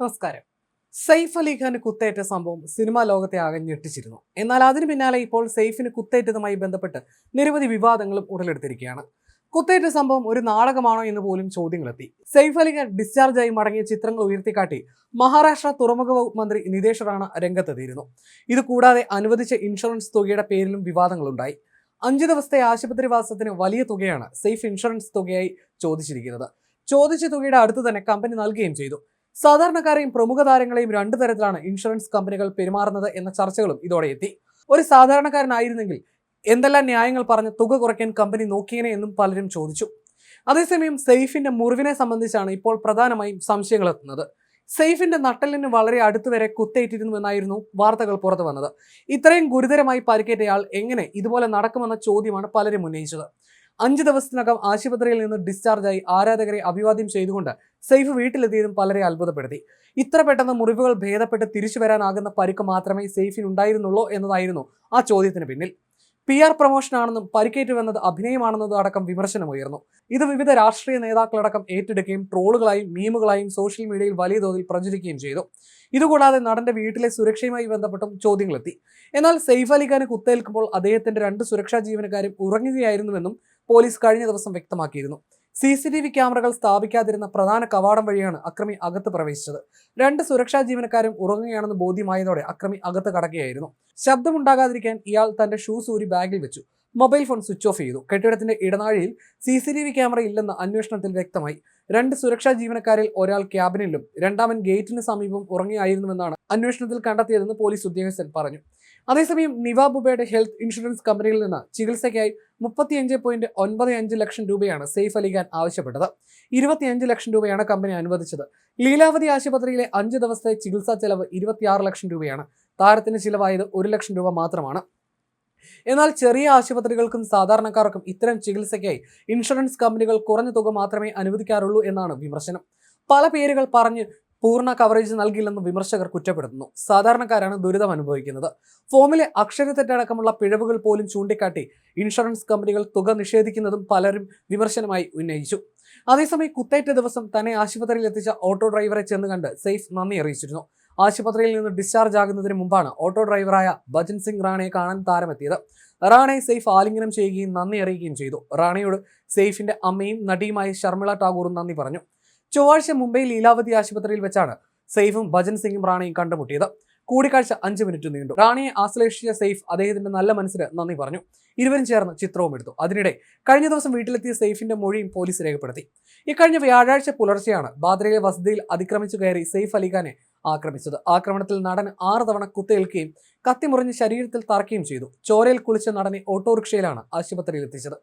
നമസ്കാരം. സെയ്ഫ് അലി കുത്തേറ്റ സംഭവം സിനിമാ ലോകത്തെ ആകെ ഞെട്ടിച്ചിരുന്നു. എന്നാൽ അതിന് പിന്നാലെ ഇപ്പോൾ സെയ്ഫിന് കുത്തേറ്റതുമായി ബന്ധപ്പെട്ട് നിരവധി വിവാദങ്ങളും ഉടലെടുത്തിരിക്കുകയാണ്. കുത്തേറ്റ സംഭവം ഒരു നാടകമാണോ എന്ന് പോലും ചോദ്യങ്ങളെത്തി. സെയ്ഫ് അലി ഖാൻ ഡിസ്ചാർജായി മടങ്ങിയ ചിത്രങ്ങൾ ഉയർത്തിക്കാട്ടി മഹാരാഷ്ട്ര തുറമുഖ വകുപ്പ് മന്ത്രി നിതേഷ് റാണ രംഗത്തെത്തിയിരുന്നു ഇത് കൂടാതെ അനുവദിച്ച ഇൻഷുറൻസ് തുകയുടെ പേരിലും വിവാദങ്ങളുണ്ടായി. അഞ്ച് ദിവസത്തെ ആശുപത്രിവാസത്തിന് വലിയ തുകയാണ് സെയ്ഫ് ഇൻഷുറൻസ് തുകയായി ചോദിച്ചിരിക്കുന്നത്. ചോദിച്ച തുകയുടെ അടുത്ത് തന്നെ കമ്പനി നൽകുകയും ചെയ്തു. സാധാരണക്കാരെയും പ്രമുഖ താരങ്ങളെയും രണ്ടു തരത്തിലാണ് ഇൻഷുറൻസ് കമ്പനികൾ പെരുമാറുന്നത് എന്ന ചർച്ചകളും ഇതോടെ എത്തി. ഒരു സാധാരണക്കാരനായിരുന്നെങ്കിൽ എന്തെല്ലാം ന്യായങ്ങൾ പറഞ്ഞ് തുക കുറയ്ക്കാൻ കമ്പനി നോക്കിയേനെ എന്നും പലരും ചോദിച്ചു. അതേസമയം സെയ്ഫിന്റെ മുറിവിനെ സംബന്ധിച്ചാണ് ഇപ്പോൾ പ്രധാനമായും സംശയങ്ങൾ എത്തുന്നത്. സെയ്ഫിന്റെ നട്ടലിന് വളരെ അടുത്തുവരെ കുത്തേറ്റിരുന്നുവെന്നായിരുന്നു വാർത്തകൾ പുറത്തു വന്നത്. ഇത്രയും ഗുരുതരമായി പരിക്കേറ്റയാൾ എങ്ങനെ ഇതുപോലെ നടക്കുമെന്ന ചോദ്യമാണ് പലരും ഉന്നയിച്ചത്. അഞ്ച് ദിവസത്തിനകം ആശുപത്രിയിൽ നിന്ന് ഡിസ്ചാർജായി ആരാധകരെ അഭിവാദ്യം ചെയ്തുകൊണ്ട് സെയ്ഫ് വീട്ടിലെത്തിയതും പലരെ അത്ഭുതപ്പെടുത്തി. ഇത്ര പെട്ടെന്ന് മുറിവുകൾ ഭേദപ്പെട്ട് തിരിച്ചു വരാനാകുന്ന പരിക്ക് മാത്രമേ സെയ്ഫിനുണ്ടായിരുന്നുള്ളൂ എന്നതായിരുന്നു ആ ചോദ്യത്തിന് പിന്നിൽ. പി ആർ പ്രൊമോഷനാണെന്നും പരിക്കേറ്റുവെന്നത് അഭിനയമാണെന്നതും അടക്കം വിമർശനമുയർന്നു. ഇത് വിവിധ രാഷ്ട്രീയ നേതാക്കളടക്കം ഏറ്റെടുക്കുകയും ട്രോളുകളായും മീമുകളായും സോഷ്യൽ മീഡിയയിൽ വലിയ തോതിൽ പ്രചരിക്കുകയും ചെയ്തു. ഇതുകൂടാതെ നടന്റെ വീട്ടിലെ സുരക്ഷയുമായി ബന്ധപ്പെട്ടും ചോദ്യങ്ങളെത്തി. എന്നാൽ സെയ്ഫ് അലിഖാന് കുത്തേൽക്കുമ്പോൾ അദ്ദേഹത്തിന്റെ രണ്ട് സുരക്ഷാ ജീവനക്കാരും ഉറങ്ങുകയായിരുന്നുവെന്നും പോലീസ് കഴിഞ്ഞ ദിവസം വ്യക്തമാക്കിയിരുന്നു. സി സി ടി വി ക്യാമറകൾ സ്ഥാപിക്കാതിരുന്ന പ്രധാന കവാടം വഴിയാണ് അക്രമി അകത്ത് പ്രവേശിച്ചത്. രണ്ട് സുരക്ഷാ ജീവനക്കാരും ഉറങ്ങുകയാണെന്ന് ബോധ്യമായതോടെ അക്രമി അകത്ത് കടക്കുകയായിരുന്നു. ശബ്ദമുണ്ടാകാതിരിക്കാൻ ഇയാൾ തന്റെ ഷൂസ് ഊരി ബാഗിൽ വെച്ചു. മൊബൈൽ ഫോൺ സ്വിച്ച് ഓഫ് ചെയ്തു. കെട്ടിടത്തിന്റെ ഇടനാഴിയിൽ C C T V camera ഇല്ലെന്ന് അന്വേഷണത്തിൽ വ്യക്തമായി. രണ്ട് സുരക്ഷാ ജീവനക്കാരിൽ ഒരാൾ ക്യാബിനിലും രണ്ടാമൻ ഗേറ്റിന് സമീപം ഉറങ്ങിയായിരുന്നുവെന്നാണ് അന്വേഷണത്തിൽ കണ്ടെത്തിയതെന്ന് പോലീസ് ഉദ്യോഗസ്ഥൻ പറഞ്ഞു. അതേസമയം നിവാബുബയുടെ ഹെൽത്ത് ഇൻഷുറൻസ് കമ്പനിയിൽ നിന്ന് ചികിത്സയ്ക്കായി മുപ്പത്തിയഞ്ച് പോയിന്റ് ഒൻപത് അഞ്ച് ലക്ഷം രൂപയാണ് സെയ്ഫ് അലിഖാൻ ആവശ്യപ്പെട്ടത്. ഇരുപത്തിയഞ്ച് ലക്ഷം രൂപയാണ് കമ്പനി അനുവദിച്ചത്. ലീലാവതി ആശുപത്രിയിലെ അഞ്ച് ദിവസത്തെ ചികിത്സാ ചെലവ് ഇരുപത്തിയാറ് ലക്ഷം രൂപയാണ്. താരത്തിന് ചിലവായത് ഒരു ലക്ഷം രൂപ മാത്രമാണ്. എന്നാൽ ചെറിയ ആശുപത്രികൾക്കും സാധാരണക്കാർക്കും ഇത്തരം ചികിത്സയ്ക്കായി ഇൻഷുറൻസ് കമ്പനികൾ കുറഞ്ഞ തുക മാത്രമേ അനുവദിക്കാറുള്ളൂ എന്നാണ് വിമർശനം. പല പേരുകൾ പറഞ്ഞ് പൂർണ കവറേജ് നൽകില്ലെന്ന് വിമർശകർ കുറ്റപ്പെടുത്തുന്നു. സാധാരണക്കാരാണ് ദുരിതം അനുഭവിക്കുന്നത്. ഫോമിലെ അക്ഷരത്തെറ്റടക്കമുള്ള പിഴവുകൾ പോലും ചൂണ്ടിക്കാട്ടി ഇൻഷുറൻസ് കമ്പനികൾ തുക നിഷേധിക്കുന്നതും പലരും വിമർശനമായി ഉന്നയിച്ചു. അതേസമയം കുത്തേറ്റ ദിവസം തന്നെ ആശുപത്രിയിൽ എത്തിച്ച ഓട്ടോ ഡ്രൈവറെ ചെന്ന് കണ്ട് സെയ്ഫ് നന്ദി അറിയിച്ചിരുന്നു. ആശുപത്രിയിൽ നിന്ന് ഡിസ്ചാർജ് ആകുന്നതിന് മുമ്പാണ് ഓട്ടോ ഡ്രൈവറായ ഭജൻ സിംഗ് റാണയെ കാണാൻ താരമെത്തിയത്. റാണയെ സെയ്ഫ് ആലിംഗനം ചെയ്യുകയും നന്ദി അറിയിക്കുകയും ചെയ്തു. റാണയോട് സെയ്ഫിന്റെ അമ്മയും നടിയുമായ ശർമിള ടാഗോറും നന്ദി പറഞ്ഞു. ചൊവ്വാഴ്ച മുംബൈ ലീലാവതി ആശുപത്രിയിൽ വെച്ചാണ് സെയ്ഫും ഭജൻ സിംഗും റാണയും കണ്ടുമുട്ടിയത്. കൂടിക്കാഴ്ച അഞ്ച് മിനിറ്റ് നീണ്ടു. റാണിയെ ആശ്ലേഷിച്ച സെയ്ഫ് അദ്ദേഹത്തിന്റെ നല്ല മനസ്സിന് നന്ദി പറഞ്ഞു. ഇരുവരും ചേർന്ന് ചിത്രവും എടുത്തു. അതിനിടെ കഴിഞ്ഞ ദിവസം വീട്ടിലെത്തിയ സെയ്ഫിന്റെ മൊഴിയും പോലീസ് രേഖപ്പെടുത്തി. ഇക്കഴിഞ്ഞ വ്യാഴാഴ്ച പുലർച്ചെയാണ് ബാദ്രയിലെ വസതിയിൽ അതിക്രമിച്ചു കയറി സെയ്ഫ് അലിഖാനെ ആക്രമിച്ചത്. ആക്രമണത്തിൽ നടൻ ആറ് തവണ കുത്തേൽക്കുകയും കത്തിമുറിഞ്ഞ് ശരീരത്തിൽ തറക്കുകയും ചെയ്തു. ചോരയിൽ കുളിച്ച നടനെ ഓട്ടോറിക്ഷയിലാണ് ആശുപത്രിയിൽ എത്തിച്ചത്.